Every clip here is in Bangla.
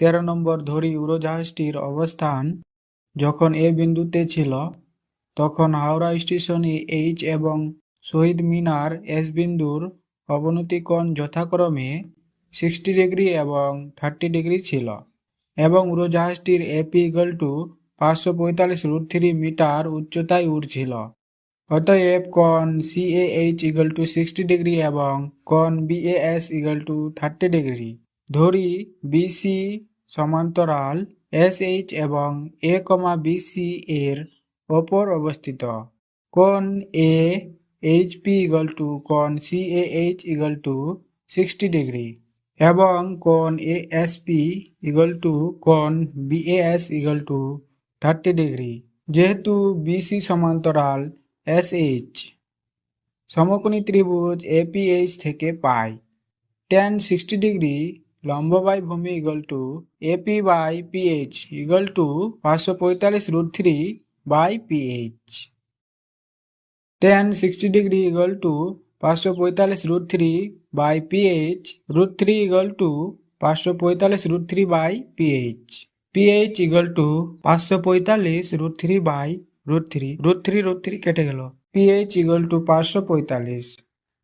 তেরো নম্বর ধরি উড়োজাহাজটির অবস্থান। যখন এ বিন্দুতে ছিল, তখন হাওড়া স্টেশনে এইচ এবং শহীদ মিনার এস বিন্দুর অবনতি কোণ যথাক্রমে সিক্সটি ডিগ্রি এবং থার্টি ডিগ্রি ছিল এবং উড়োজাহাজটির এপি ইকাল টু পাঁচশো পঁয়তাল্লিশ রুট থ্রি মিটার উচ্চতায় উড়ছিল। অতএব কন কোণ C A H equal to sixty degree এবং কোণ B A S equal to thirty degree. ধরি বিসি সমান্তরাল এস এইচ এবং এ কমা বিসি এর ওপর অবস্থিত। কোন A H P equal to কোন C A H equal to sixty degree এবং কোন A S P equal to কোন B A S equal to thirty degree যেহেতু বিসি সমান্তরাল এস এইচ সমকোণী ত্রিভুজ এপিএইচ থেকে পাই। টেন সিক্সটি ডিগ্রি লম্ব বাই ভূমি equal to A P by P H equal to পাঁচশো পঁয়তাল্লিশ root three by P H tan sixty degree equal to পাঁচশো পঁয়তাল্লিশ root three by P H root three equal to পাঁচশো পঁয়তাল্লিশ root three by P H P H equal to পাঁচশো পঁয়তাল্লিশ root three by root three root three root three কেটে গেল। পিএইচ ইগল টু পাঁচশো পঁয়তাল্লিশ।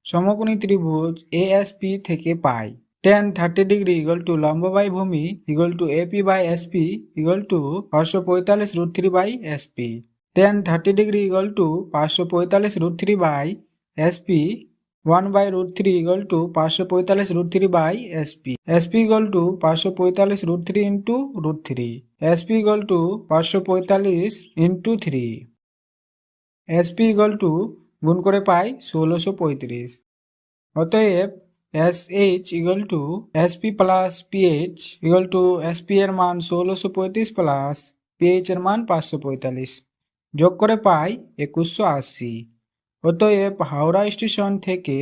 সমকোণী ত্রিভুজ এএসপি থেকে পাই। Tan thirty degree equal to লম্ব বাই ভূমি equal to A P by S P equal to পাঁচশো পঁয়তাল্লিশ root three by S P tan thirty degree equal to পাঁচশো পঁয়তাল্লিশ root three by S P one by root three equal to পাঁচশো পঁয়তাল্লিশ root three by S P S P equal to পাঁচশো পঁয়তাল্লিশ root three into root three S P equal to পাঁচশো পঁয়তাল্লিশ into three S P equal to গুণ করে পাই ষোলোশো পঁয়ত্রিশ। অতএব S H equal to S P plus P H equal to S P এর মান ষোলোশো পঁয়ত্রিশ প্লাস পিএইচ এর মান পাঁচশো পঁয়তাল্লিশ। যোগ করে পাই একুশশো আশি। অতএব হাওড়া স্টেশন থেকে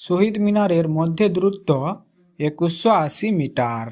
শহীদ মিনারের মধ্যে দূরত্ব একুশশো আশি মিটার।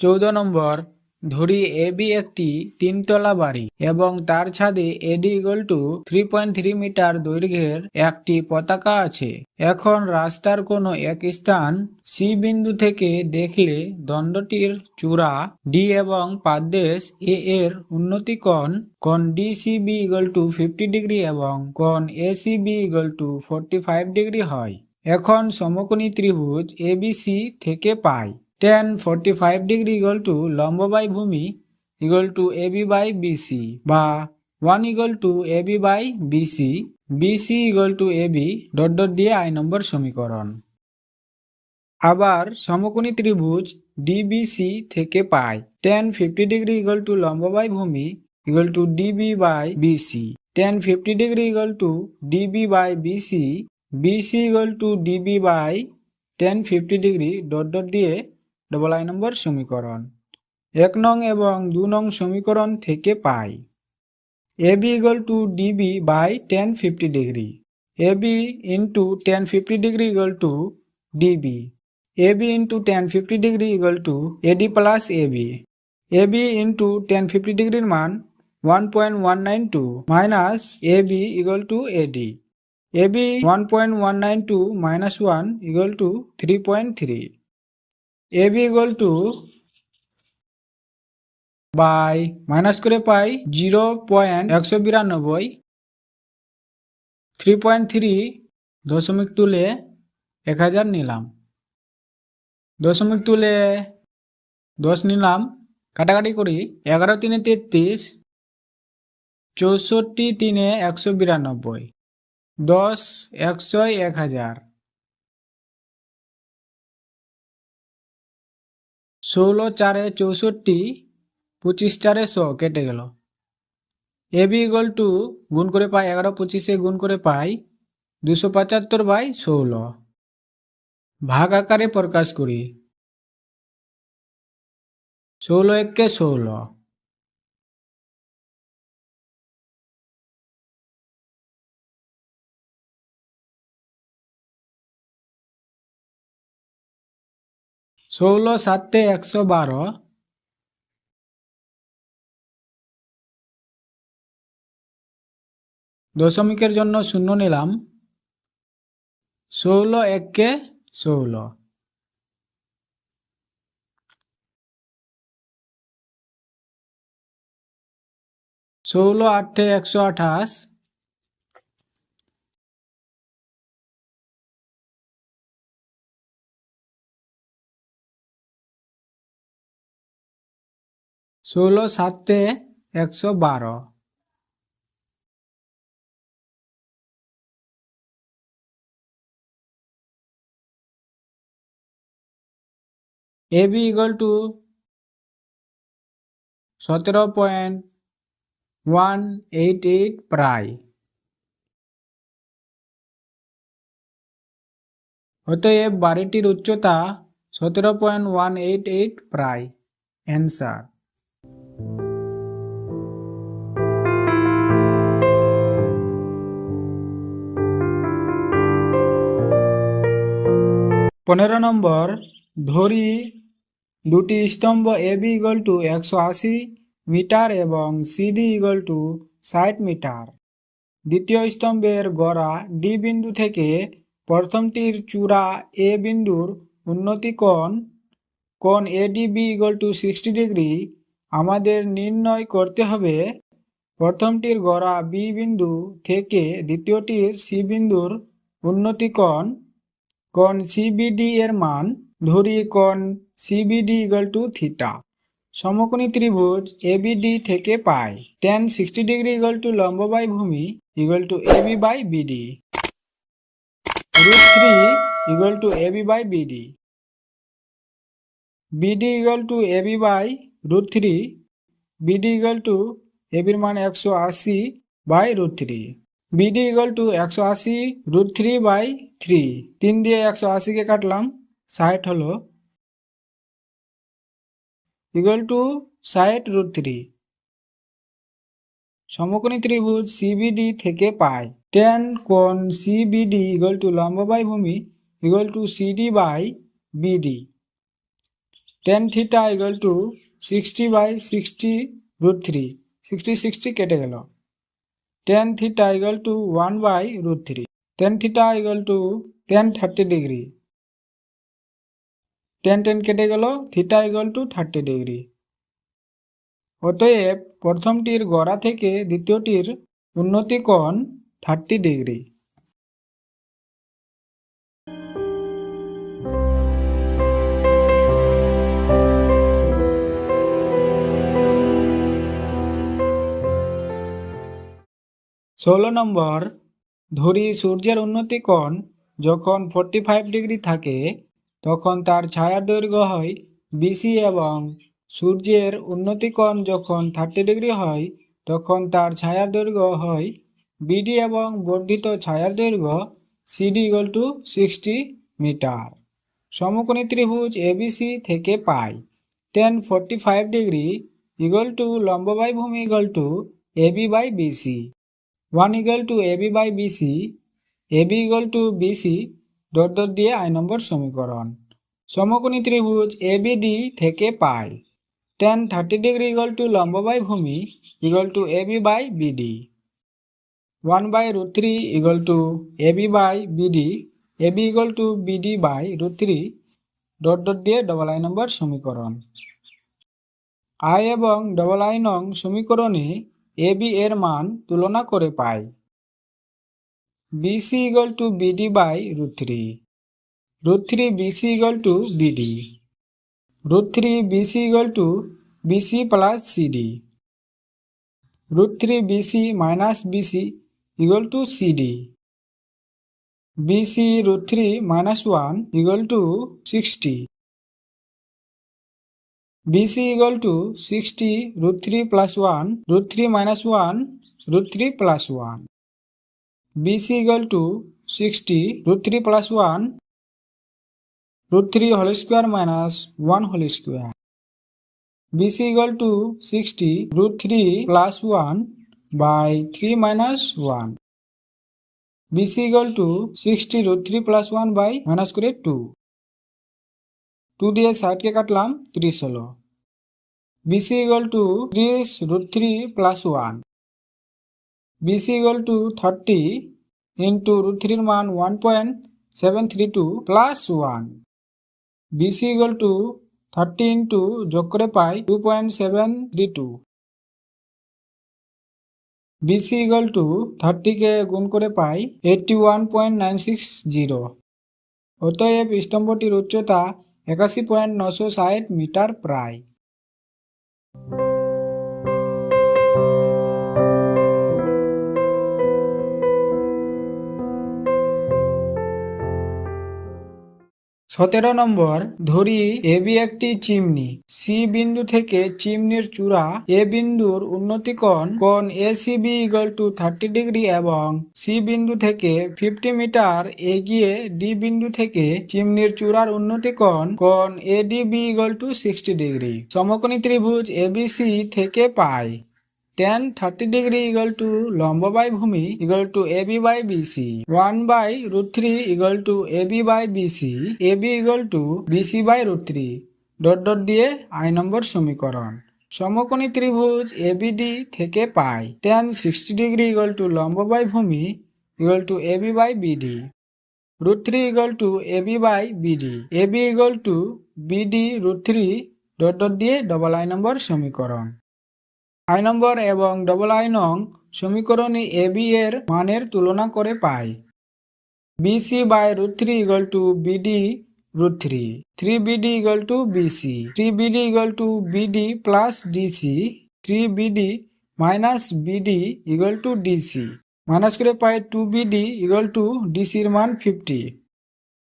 চৌদ্দ নম্বর, ধরি এবি একটি তিনতলা বাড়ি এবং তার ছাদে A D equal to three point three metre দৈর্ঘ্যের একটি পতাকা আছে। এখন রাস্তার কোনো এক স্থান সি বিন্দু থেকে দেখলে দণ্ডটির চূড়া ডি এবং পাদদেশ এ এর উন্নতি কোণ কোণ D C B equal to fifty degree এবং কোণ A C B equal to forty five degree হয়। এখন সমকোণী ত্রিভুজ এবিসি থেকে পাই। Tan forty five degree equal to লম্ব বাই ভূমি equal to A B by B C বা one equal to A B by B C B C equal to A B dot dot দিয়ে আই নম্বর সমীকরণ। আবার সমকোণী ত্রিভুজ ডিবিসি থেকে পাই। Tan fifty degree equal to লম্ব বাই ভূমি equal to D B by B C tan fifty degree equal to D B by B C B C equal to D B by tan fifty degree dot dot দিয়ে ডবল আই নম্বর সমীকরণ। এক নং এবং দু নং সমীকরণ থেকে পাই। A B equal to D B by tan fifty degree A B into tan fifty degree equal to D B A B into tan fifty degree equal to A D plus A B A B into tan fifty ডিগ্রির মান one point one nine two minus A B equal to A D A B one point one nine two minus one equal to three point three B equal to by minus করে পাই জিরো পয়েন্ট একশো বিরানব্বই থ্রি পয়েন্ট থ্রি দশমিক তুলে এক হাজার নিলাম। দশমিক তুলে দশ নিলাম, কাটাকাটি করি এগারো তিনে তেত্রিশ, চৌষট্টি তিনে একশো বিরানব্বই, দশ একশো এক হাজার। ষোলো চারে চৌষট্টি, পঁচিশ চারে শ, কেটে গেল। এ বি ইগল টু গুণ করে পাই এগারো, পঁচিশে গুণ করে পাই দুশো পঁচাত্তর বাই ষোলো। ভাগ আকারে প্রকাশ করি। ষোলো এককে ষোলো। ষোলো, সাতে একশো বারো। দশমিকের জন্য শূন্য নিলাম। ষোলো, একে ষোলো। ষোলো, আটে একশো আঠাশ। ষোলো, সাতে একশো বারো। এ বি ইকুয়াল টু সতেরো পয়েন্ট ওয়ান এইট এইট প্রায়। অতএব বাড়িটির উচ্চতা সতেরো পয়েন্ট ওয়ান এইট এইট প্রায়। অ্যান্সার। পনেরো নম্বর, ধরি দুটি স্তম্ভ এ বি ইগল টু একশো আশি মিটার এবং সিডি ইগল টু ষাট মিটার। দ্বিতীয় স্তম্ভের গড়া ডি বিন্দু থেকে প্রথমটির চূড়া এ বিন্দুর উন্নতি কোণ কোণ A D B equal to sixty degree. আমাদের নির্ণয় করতে হবে প্রথমটির গড়া বি বিন্দু থেকে দ্বিতীয়টির সি বিন্দুর উন্নতি কোণ কোণ সিবিডি এর মান ধরি কোণ সিবিডি ইগল টু থিটা সমকোণী ত্রিভুজ এবিডি থেকে পাই। Tan sixty degree equal to লম্ব বাই ভূমি equal to A B by B D root three equal to A B by B D B D equal to A B by root three B D equal to এবির মান একশো আশি by root three B D equal to একশো আশি রুট থ্রি বাই থ্রি। তিন দিয়ে একশো আশিকে কাটলাম, ষাট হলো ইগল টু ষাট রুট থ্রি সমকোণী ত্রিভুজ সিবিডি থেকে পাই। টেন কোণ C B D equal to লম্ব বাই ভূমি equal to C D by B D tan theta equal to sixty by sixty root three sixty sixty কেটে গেল। Tan theta equal to one by root three tan theta equal to tan thirty degree tan tan কেটে গেল theta equal to thirty degree অতএব প্রথমটির গড়া থেকে দ্বিতীয়টির উন্নতি কোণ থার্টি ডিগ্রি ষোলো নম্বর ধরি সূর্যের উন্নতি কোণ যখন ফোরটি ফাইভ ডিগ্রি থাকে, তখন তার ছায়ার দৈর্ঘ্য হয় বিসি এবং সূর্যের উন্নতি কোণ যখন থার্টি ডিগ্রি হয়, তখন তার ছায়ার দৈর্ঘ্য হয় বিডি এবং বর্ধিত ছায়ার দৈর্ঘ্য C D equal to sixty metre সমকোণী ত্রিভুজ এবিসি থেকে পাই। Tan forty five degree equal to লম্ব বাই ভূমি equal to A B by B C one equal to A B by B C A B equal to B C dot dot দিয়ে আই নম্বর সমীকরণ। সমকোণী ত্রিভুজ এবিডি থেকে পাই। Tan thirty degree equal to লম্ব বাই ভূমি equal to A B by B D one by root three equal to A B by B D A B equal to B D by root three dot dot দিয়ে ডবল আই নম্বর সমীকরণ। আই এবং ডবল আই নং সমীকরণে এ বি এর মান তুলনা করে পাই। B C equal to B D by root three. Root three B C equal to B D root three B C equal to B C plus C D root three B C minus B C equal to C D B C root three minus one equal to sixty. BC equal to 60 root 3 plus 1 root 3 minus 1 root 3 plus 1. BC equal to 60 root 3 plus 1 root 3 whole square minus 1 whole square. BC equal to 60 root 3 plus 1 by 3 minus 1. BC equal to 60 root 3 plus 1 by minus করে 2. টু দিয়ে ষাটকে কাটলাম ত্রিশ হলো। বিসি ইকুয়াল টু ত্রিশ root three plus one B C equal to thirty into root থ্রির মান one point seven three two plus one B C equal to thirty into যোগ করে পাই two point seven three two B C equal to থার্টিকে গুণ করে পাই eighty one point nine six zero অতএব স্তম্ভটির উচ্চতা একাশি পয়েন্ট নশো ষাট মিটার প্রায়। সতেরো নম্বর, ধরি এবি একটি চিমনি। সি বিন্দু থেকে চিমনির চূড়া, এ বিন্দুর উন্নতিকোণ কোণ A C B equal to thirty degree এবং সি বিন্দু থেকে ফিফটি মিটার এগিয়ে ডি বিন্দু থেকে চিমনির চূড়ার উন্নতিকোণ কোণ A D B equal to sixty degree সমকোণী ত্রিভুজ এবিসি থেকে পাই। Tan thirty degree equal to লম্ব বাই ভূমি B by B C one by root three equal to A B by B C A B equal to B C by root three dot dot দিয়ে আই নম্বর সমীকরণ। সমকোণী ত্রিভুজ এবিডি থেকে পাই। Tan sixty degree equal to লম্ব বাই ভূমি equal to A B by B D root three equal to A B by BD A B equal to BD root three dot dot দিয়ে ডবল আই নম্বর সমীকরণ। আই নম্বর এবং ডবল আই নং সমীকরণে এ বি এর মানের তুলনা করে পাই। BC by root three equal to BD root three three BD equal to BC three BD equal to BD plus DC three BD minus BD equal to DC minus করে পাই টু বিডি ইগল টু ডিসির মান fifty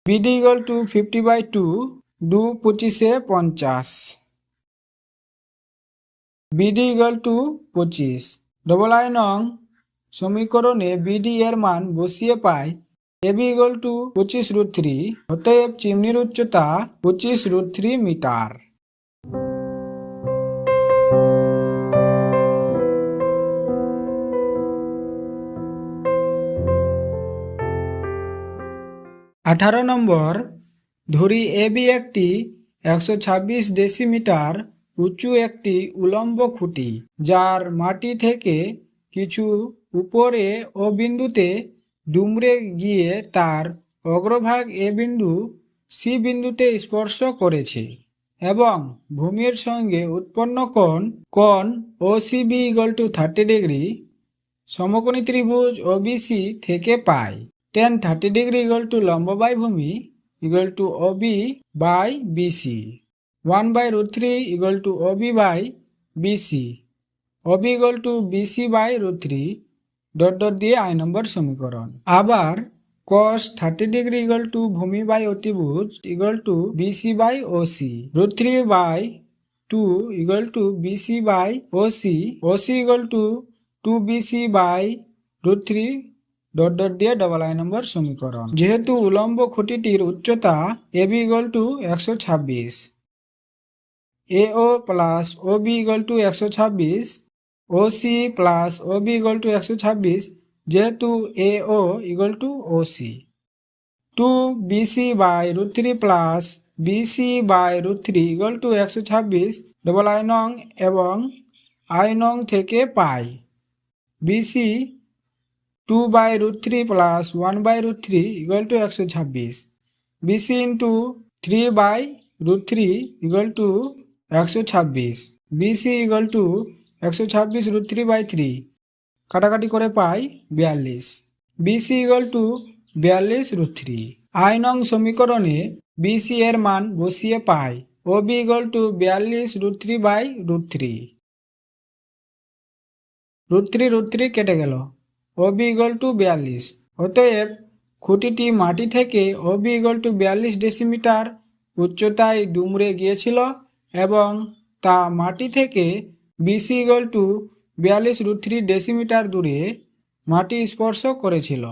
BD equal to fifty by two দু পঁচিশে পঞ্চাশ। বিডি ইগল টু পঁচিশ। ডবল আই নং সমীকরণে বিডি এর মান বসিয়ে পাই এবি ইগল টু পঁচিশ রুট থ্রি অতএব চিমনির উচ্চতা পঁচিশ রুট থ্রি মিটার। আঠারো নম্বর, ধরি এবি একটি একশো ছাব্বিশ ডেসিমিটার উঁচু একটি উলম্ব খুঁটি, যার মাটি থেকে কিছু উপরে ও বিন্দুতে ডুমরে গিয়ে তার অগ্রভাগ এ বিন্দু, সি বিন্দুতে স্পর্শ করেছে এবং ভূমির সঙ্গে উৎপন্ন কোণ কোণ ও CB equal to thirty degree সমকোণী ত্রিভুজ ওবিসি থেকে পাই। Tan thirty degree equal to লম্ব বাই ভূমি equal to OB by BC one by root three equal to OB by BC OB equal to BC by root three dot dot দিয়ে আই নম্বর সমীকরণ। আবার cos thirty degree equal to ভূমি বাই অতিভুজ equal to BC by OC root three by two equal to BC by O OC OC equal to two BC by root three dot dot দিয়ে ডবল আই নম্বর সমীকরণ। যেহেতু উলম্ব খুঁটিটির উচ্চতা এবি ইগল টু একশো ছাব্বিশ। AO plus O B equal to একশো ছাব্বিশ O C plus O B equal to একশো ছাব্বিশ যেহেতু A O equal to O C two BC by root three plus BC by root three equal to একশো ছাব্বিশ ডবল আই নং এবং আই নং থেকে পাই। BC two by root three plus one by root three equal to একশো ছাব্বিশ BC into three by root three equal to একশো ছাব্বিশ। বিসি ইগল টু একশো ছাব্বিশ রুট থ্রি বাই থ্রি কাটাকাটি করে পাই বিয়াল্লিশ। বিসি ইগল টু বিয়াল্লিশ রুট থ্রি আই নং সমীকরণে বিসি এর মান বসিয়ে পাই। ও বি ইগল টু বিয়াল্লিশ root three by root three root three root three কেটে গেল। ও বি ইগল টু বিয়াল্লিশ। অতএব খুঁটিটি মাটি থেকে ও বি ইগল টু বিয়াল্লিশ ডেসিমিটার উচ্চতায় ডুমরে গিয়েছিল। এবং তা মাটি থেকে বিসি ইগল টু বিয়াল্লিশ রুট থ্রি ডেসিমিটার দূরে মাটি স্পর্শ করেছিল।